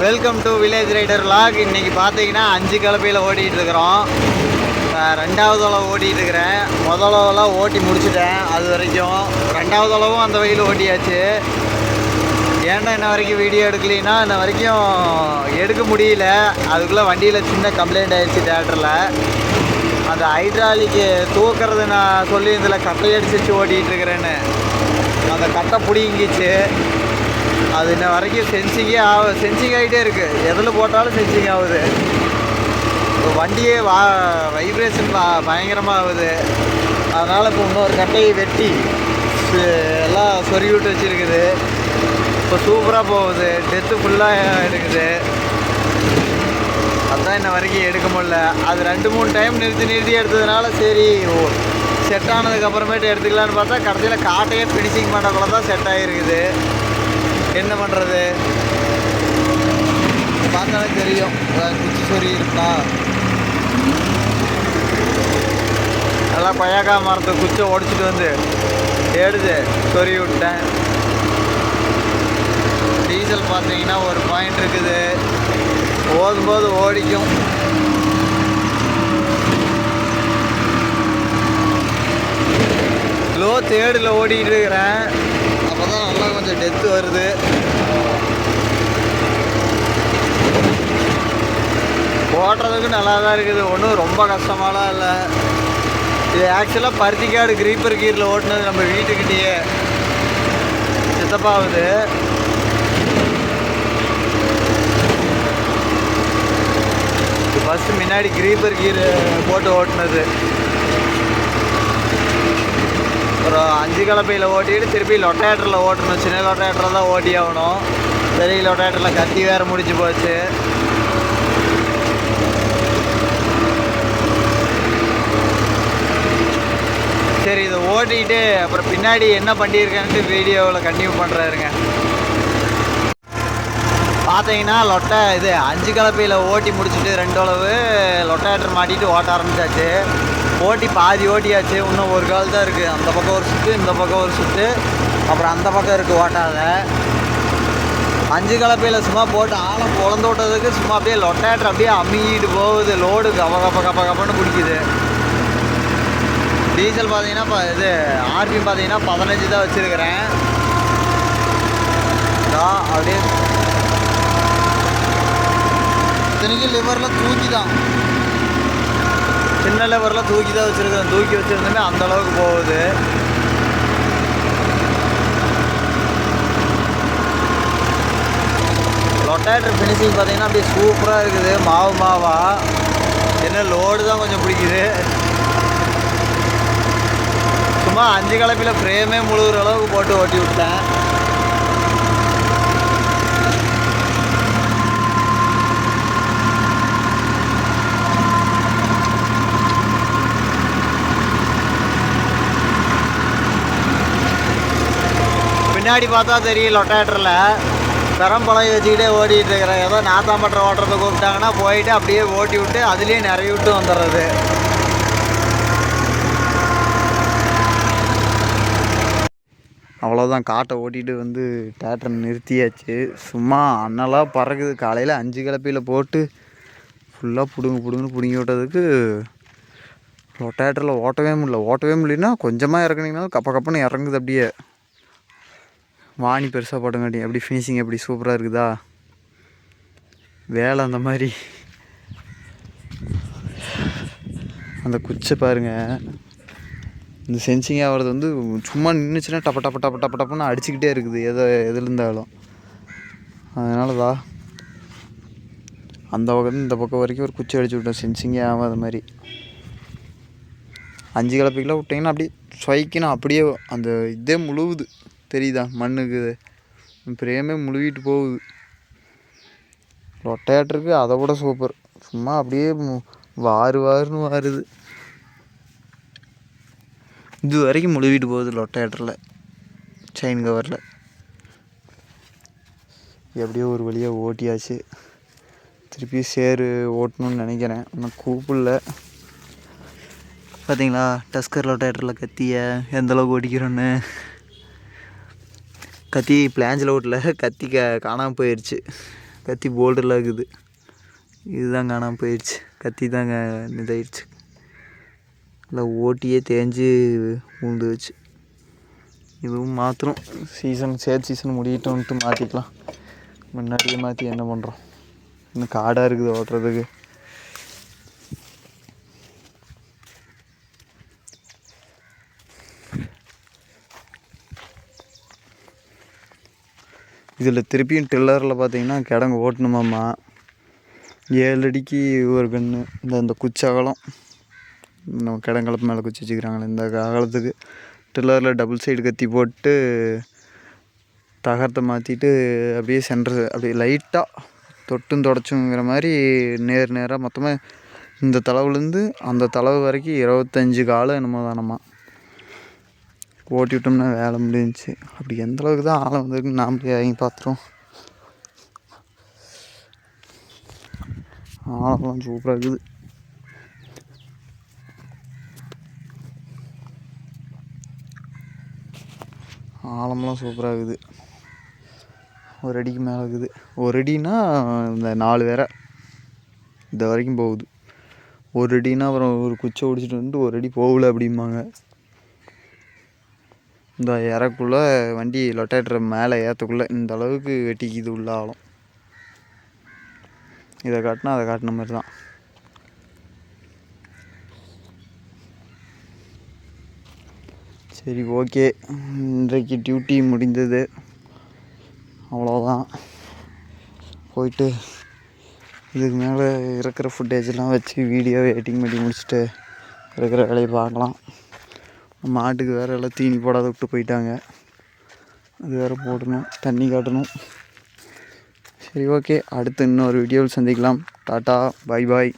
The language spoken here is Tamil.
Welcome to village rider log இன்றைக்கி பார்த்தீங்கன்னா அஞ்சு கலப்பையில் ஓடிட்டுருக்குறோம் இருக்கிறோம். ரெண்டாவது அளவு ஓட்டிகிட்டு இருக்கிறேன். முதல் அளவுலாம் ஓட்டி முடிச்சுட்டேன். அது வரைக்கும் ரெண்டாவது அளவும் அந்த வழியில் ஓட்டியாச்சு. ஏன்டா இன்ன வரைக்கும் வீடியோ எடுக்கலைன்னா இன்ன வரைக்கும் எடுக்க முடியல. அதுக்குள்ளே வண்டியில் சின்ன கம்ப்ளைண்ட் ஆயிடுச்சு தேட்டரில் அந்த ஹைட்ராலிக்கு தூக்கிறது நான் சொல்லி கட்டை அடிச்சு ஓட்டிகிட்டு இருக்கிறேன்னு. அந்த கட்டை பிடிங்கிச்சு. அது இன்ன வரைக்கும் சென்சிங்கே ஆக சென்சிங் ஆகிட்டே இருக்குது எதில் போட்டாலும் சென்சிங் ஆகுது இப்போ வண்டியே வா வைப்ரேஷன் பயங்கரமாக ஆகுது அதனால் இப்போ இன்னொரு கட்டையை வெட்டி எல்லாம் சொருகி விட்டு வச்சுருக்குது. இப்போ சூப்பராக போகுது. டெத்து ஃபுல்லாக இருக்குது. அதுதான் இன்ன வரைக்கும் எடுக்க முடில அது ரெண்டு மூணு டைம் நிறுத்தி நிறுத்தி எடுத்ததுனால சரி செட் ஆனதுக்கப்புறமேட்டு எடுத்துக்கலான்னு பார்த்தா கடைசியில் காட்டையே ஃபினிஷிங் பண்ணக்குள்ள தான் செட் ஆகிருக்குது என்ன பண்ணுறது பார்த்தாலே தெரியும். குச்சி சொறி இருக்கா? நல்லா கொய்யாக்கா மரத்தை குச்சை உடச்சிட்டு வந்து எடுத்து சொறி விட்டேன். டீசல் பார்த்தீங்கன்னா ஒரு பாயிண்ட் இருக்குது. ஓதும்போது ஓடிக்கும். லோ தேர்டில் ஓடிக்கிட்டு இருக்கிறேன். தான் கொஞ்சம் டெத்து வருது. ஓட்டுறதுக்கு நல்லா தான் இருக்குது. ஒன்றும் ரொம்ப கஷ்டமாலாம் இல்லை. இது ஆக்சுவலாக பருத்திக்காடு கிரீப்பர் கீரில் ஓட்டுனது நம்ம வீட்டுக்கிட்டேயே. சித்தப்பாவுது. ஃபஸ்ட்டு முன்னாடி கிரீப்பர் கீர் போட்டு ஓட்டுனது. அப்புறம் அஞ்சு கலப்பையில் ஓட்டிட்டு திருப்பி லொட்டேட்டரில் ஓட்டணும். சின்ன லொட்டேட்டரில் தான் ஓட்டி ஆகணும். பெரிய லொட்டேட்டரில் கத்தி வேறு முடிஞ்சு போச்சு. சரி இதை ஓட்டிட்டு அப்புறம் பின்னாடி என்ன பண்ணியிருக்கேன்ட்டு வீடியோவில் கண்டினியூ பண்ணுறாருங்க பார்த்தீங்கன்னா லொட்டை இது அஞ்சு கலப்பையில் ஓட்டி முடிச்சுட்டு ரெண்டு அளவு லொட்டேட்டர் மாட்டிட்டு ஓட்ட ஆரம்பிச்சாச்சு. ஓட்டி பாதி ஓட்டியாச்சு. இன்னும் ஒரு கால் தான் இருக்குது அந்த பக்கம் ஒரு சுற்று இந்த பக்கம் ஒரு சுற்று அப்புறம் அந்த பக்கம் இருக்குது ஓட்டாத. அஞ்சு கலப்பையில் சும்மா போட்டு ஆழம் குழந்த விட்டதுக்கு சும்மா அப்படியே லொட்டேட்டர் அப்படியே அம்மிக்கிட்டு போகுது. லோடு கப கப்ப கப்ப கப்பன்னு பிடிக்குது. டீசல் பார்த்தீங்கன்னா இப்போ இது ஆர்பிஎம் பார்த்தீங்கன்னா பதினஞ்சு தான் வச்சுருக்கிறேன். அப்படியே இத்தனைக்கும் லிவரில் தூக்கி தான் சின்ன லெவரில் தூக்கி தான் வச்சுருக்கேன் தூக்கி வச்சுருந்தோமே அந்த அளவுக்கு போகுது. லொட்டேட்டர் ஃபினிஷிங் பார்த்தீங்கன்னா அப்படியே சூப்பராக இருக்குது. மாவு மாவா. என்ன லோடு தான் கொஞ்சம் பிடிக்குது. சும்மா அஞ்சு கலப்பில் ஃப்ரேமே முழுகிற அளவுக்கு போட்டு ஓட்டி விட்டேன். பின்னாடி பார்த்தா தெரியும் லொட்டேட்டரில். பெரம்பழம் வச்சுக்கிட்டே ஓடிட்டு இருக்கிறேன் ஏதோ நாத்தாம்பட்டை ஓட்டுறதை கூப்பிட்டாங்கன்னா போயிட்டு அப்படியே ஓட்டி விட்டு அதுலேயே நிறைய விட்டு வந்துடுறது. அவ்வளோதான் காட்டை ஓட்டிகிட்டு வந்து டேட்டர் நிறுத்தியாச்சு. சும்மா அண்ணெல்லாம் பறக்குது. காலையில் அஞ்சு கிளப்பியில் போட்டு ஃபுல்லாக பிடுங்கு பிடுங்குன்னு பிடுங்கி விட்டதுக்கு ரொட்டேட்டரில் ஓட்டவே முடியல. ஓட்டவே முடியலன்னா கொஞ்சமாக இறக்குனீங்கன்னா கப்ப கப்பன்னு இறங்குது அப்படியே. வாணி பெருசாக போட்டங்காட்டி எப்படி ஃபினிஷிங் எப்படி சூப்பராக இருக்குதா? வேலை அந்த மாதிரி. அந்த குச்சை பாருங்க. இந்த சென்சிங் ஆகிறது வந்து சும்மா நின்றுச்சுன்னா டப்ப டப்ப டப்ப டப்ப டப்புன்னு அடிச்சுக்கிட்டே இருக்குது. எதை எதில் இருந்தாலும். அதனால வா அந்த பக்கம் இந்த பக்கம் வரைக்கும் ஒரு குச்சி அடிச்சு விட்டோம். சென்சிங்கே ஆகாத மாதிரி. அஞ்சு கலப்பைக்கில் விட்டிங்கன்னா அப்படியே ஸ்வைக்கணும் அப்படியே அந்த இதே முழுவுது தெரியுதா? மண்ணுக்கு பிரேமே முழுகிட்டு போகுது. லொட்டையாட்டிருக்கு அதை விட சூப்பர் சும்மா அப்படியே மு- வாரு வாருன்னு வாருது. இது வரைக்கும் முழுவிட்டு போகுது லொட்டையாட்டரில் செயின் கவரில் எப்படியோ ஒரு வழியாக ஓட்டியாச்சு. திருப்பி சேரு ஓட்டணும்னு நினைக்கிறேன். ஆனால் கூப்பிடல. பார்த்தீங்களா டஸ்கர் லொட்டேட்டரில் கத்திய எந்தளவுக்கு ஓடிக்கிறோன்னு கத்தி பிளாஞ்சில் ஓட்டல கத்தி க காணாமல் போயிடுச்சு கத்தி போல்டரில் இருக்குது. இதுதான் காணாமல் போயிடுச்சு கத்தி தாங்க இதாயிடுச்சு இல்லை ஓட்டியே தேஞ்சு விழுந்துச்சு இதுவும் மாற்றணும் சீசன் சேர் சீசன் முடியட்டோன்ட்டு மாற்றிக்கலாம் முன்னாடியே மாற்றி என்ன பண்ணுறோம் இன்னும் காடாக இருக்குது ஓட்டுறதுக்கு. இதில் திருப்பியும் டில்லரில் பார்த்தீங்கன்னா கிடங்கு ஓட்டணுமாம்மா. ஏழு அடிக்கு ஒரு கன்று இந்த இந்த குச்சி அகலம் நம்ம கிடங்கலப்பு மேலே குச்சி வச்சுக்கிறாங்களே இந்த அகலத்துக்கு டில்லரில் டபுள் சைடு கத்தி போட்டு தகரத்தை மாற்றிட்டு அப்படியே சென்டர் அப்படியே லைட்டாக தொட்டும் தொடச்சுங்கிற மாதிரி நேர் நேராக மொத்தமாக இந்த தளவுலேருந்து அந்த தளவு வரைக்கும் இருபத்தஞ்சி காலம் என்னமோ தானம்மா. ஓட்டி விட்டோம்னா வேலை முடிஞ்சிச்சு. அப்படி எந்த அளவுக்கு தான் ஆழம் வந்திருக்குன்னு நாமளே இறங்கி பார்த்துருவோம் ஆழம்லாம் சூப்பராக இருக்குது. ஆழம்லாம் சூப்பராக இருக்குது. ஒரு அடிக்கு மேலே இருக்குது. ஒரு அடின்னா இந்த நாலு வேற. இந்த வரைக்கும் போகுது. ஒரு அடின்னா அப்புறம் ஒரு குச்சை ஒடிச்சிட்டு வந்துட்டு ஒரு அடி போகல அப்படிம்பாங்க. இந்த இறக்குள்ளே வண்டி லொட்டேட்டர் மேலே ஏற்றக்குள்ளே இந்த அளவுக்கு வெட்டிக்குது உள்ள ஆழம். இதை காட்டினா அதை காட்டின மாதிரி தான். சரி ஓகே. இன்றைக்கு டியூட்டி முடிந்தது. அவ்வளோதான் போயிட்டு இதுக்கு மேலே இருக்கிற ஃபுட்டேஜெல்லாம் வச்சு வீடியோ எடிட்டிங் பண்ணி முடிச்சுட்டு இருக்கிற வேலையை பார்க்கலாம். மாட்டுக்கு வேறு எல்லாம் தீனி போடாத விட்டு போயிட்டாங்க. அது வேறு போடணும் தண்ணி காட்டணும். சரி ஓகே அடுத்து இன்னொரு வீடியோவில் சந்திக்கலாம். டாட்டா பாய் பாய்